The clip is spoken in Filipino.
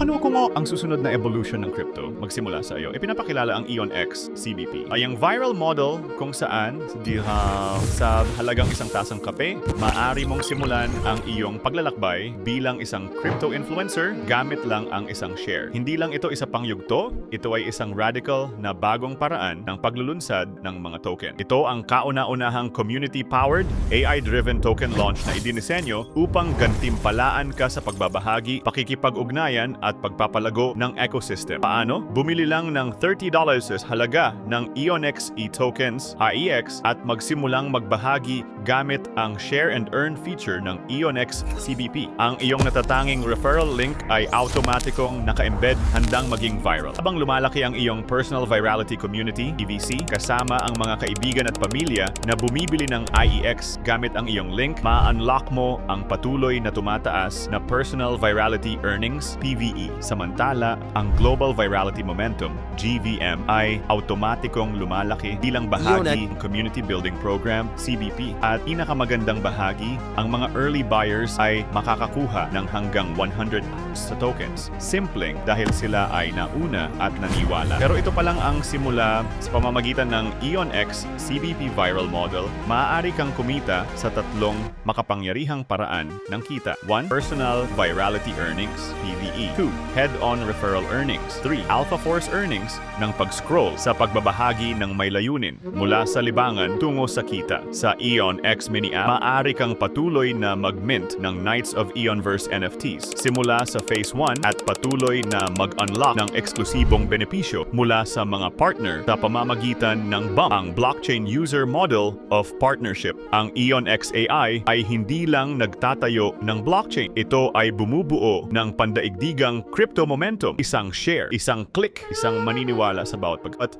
Ano kung ang susunod na evolution ng crypto magsimula sa iyo? Ipinapakilala ang Ion X CBP. Ay ang viral model kung saan di ha, sa halagang isang tasang kape, maaari mong simulan ang iyong paglalakbay bilang isang crypto influencer gamit lang ang isang share. Hindi lang ito isa pang yugto, ito ay isang radical na bagong paraan ng paglulunsad ng mga token. Ito ang kauna-unahang community-powered, AI-driven token launch na idinisenyo upang gantimpalaan ka sa pagbabahagi, pakikipag-ugnayan at pagpapalago ng ecosystem. Paano? Bumili lang ng $30 sa halaga ng Ionex e-tokens, AEX at magsimulang magbahagi gamit ang share and earn feature ng Ionex CBP. Ang iyong natatanging referral link ay automatikong naka-embed handang maging viral. Habang lumalaki ang iyong personal virality community, PVC, kasama ang mga kaibigan at pamilya na bumibili ng IEX gamit ang iyong link, ma-unlock mo ang patuloy na tumataas na personal virality earnings, PVE. Samantala, ang Global Virality Momentum, GVM, ay automatikong lumalaki bilang bahagi ng Community Building Program, CBP. At pinakamagandang bahagi, ang mga early buyers ay makakakuha ng hanggang 100 sa tokens. Simpleng dahil sila ay nauna at naniwala. Pero ito pa lang ang simula sa pamamagitan ng Ion X CBP Viral Model, maaari kang kumita sa tatlong makapangyarihang paraan ng kita. 1. Personal Virality Earnings, PVE. 2. Head-on Referral Earnings. 3. Alpha Force Earnings ng pag-scroll sa pagbabahagi ng may layunin mula sa libangan tungo sa kita. Sa Ion X Mini App, maaari kang patuloy na mag-mint ng Knights of Ionverse NFTs simula sa Phase 1 at patuloy na mag-unlock ng eksklusibong benepisyo mula sa mga partner sa pamamagitan ng BUMP, ang Blockchain User Model of Partnership. Ang Ion X AI ay hindi lang nagtatayo ng blockchain. Ito ay bumubuo ng pandaigdigang crypto momentum. Isang share, isang click, isang maniniwala sa bawat pag... At